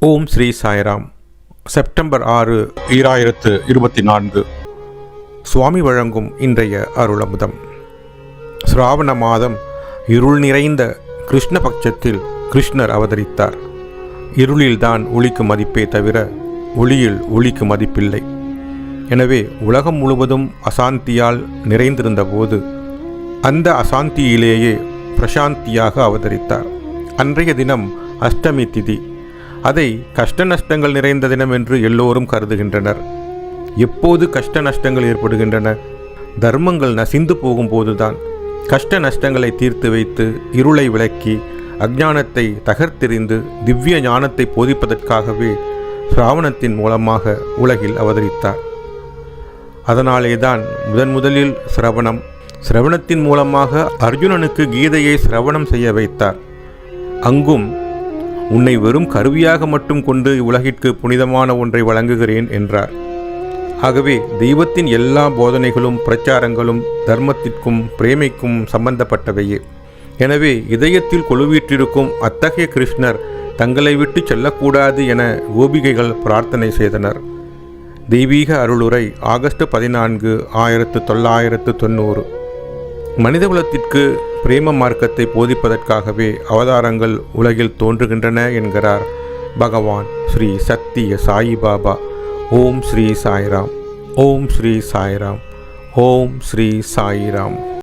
ஓம் Sri Sairam. September ஆறு ஈராயிரத்து இருபத்தி நான்கு. சுவாமி வழங்கும் இன்றைய அருளமுதம். சிராவண மாதம் இருள் நிறைந்த கிருஷ்ண பட்சத்தில் கிருஷ்ணர் அவதரித்தார். இருளில்தான் ஒளிக்கு மதிப்பே தவிர ஒளியில் ஒளிக்கு மதிப்பில்லை. எனவே உலகம் முழுவதும் அசாந்தியால் நிறைந்திருந்த போது அந்த அசாந்தியிலேயே பிரசாந்தியாக அவதரித்தார். அன்றைய தினம் அஷ்டமி திதி. அதை கஷ்ட நஷ்டங்கள் நிறைந்த தினம் என்று எல்லோரும் கருதுகின்றனர். எப்போது கஷ்ட நஷ்டங்கள் ஏற்படுகின்றன? தர்மங்கள் நசிந்து போகும்போதுதான். கஷ்ட நஷ்டங்களை தீர்த்து வைத்து இருளை விளக்கி அஜானத்தை தகர்த்தெறிந்து திவ்ய ஞானத்தை போதிப்பதற்காகவே சிராவணத்தின் மூலமாக உலகில் அவதரித்தார். அதனாலே தான் முதன் முதலில் சிரவணம் சிரவணத்தின் மூலமாக அர்ஜுனனுக்கு கீதையை சிரவணம் செய்ய வைத்தார். அங்கும் உன்னை வெறும் கருவியாக மட்டும் கொண்டு உலகிற்கு புனிதமான ஒன்றை வழங்குகிறேன் என்றார். ஆகவே தெய்வத்தின் எல்லா போதனைகளும் பிரச்சாரங்களும் தர்மத்திற்கும் பிரேமைக்கும் சம்பந்தப்பட்டவையே. எனவே இதயத்தில் கொலுவீற்றிருக்கும் அத்தகைய கிருஷ்ணர் தங்களை விட்டு செல்லக்கூடாது என கோபிகைகள் பிரார்த்தனை செய்தனர். தெய்வீக அருளுரை ஆகஸ்ட் பதினான்கு ஆயிரத்து தொள்ளாயிரத்து தொண்ணூறு. மனிதகுலத்திற்கு பிரேம மார்க்கத்தை போதிப்பதற்காகவே அவதாரங்கள் உலகில் தோன்றுகின்றன என்கிறார் பகவான் ஸ்ரீ சத்திய சாயிபாபா ஓம் ஸ்ரீ சாய்ராம். ஓம் ஸ்ரீ சாய்ராம். ஓம் ஸ்ரீ சாய்ராம்.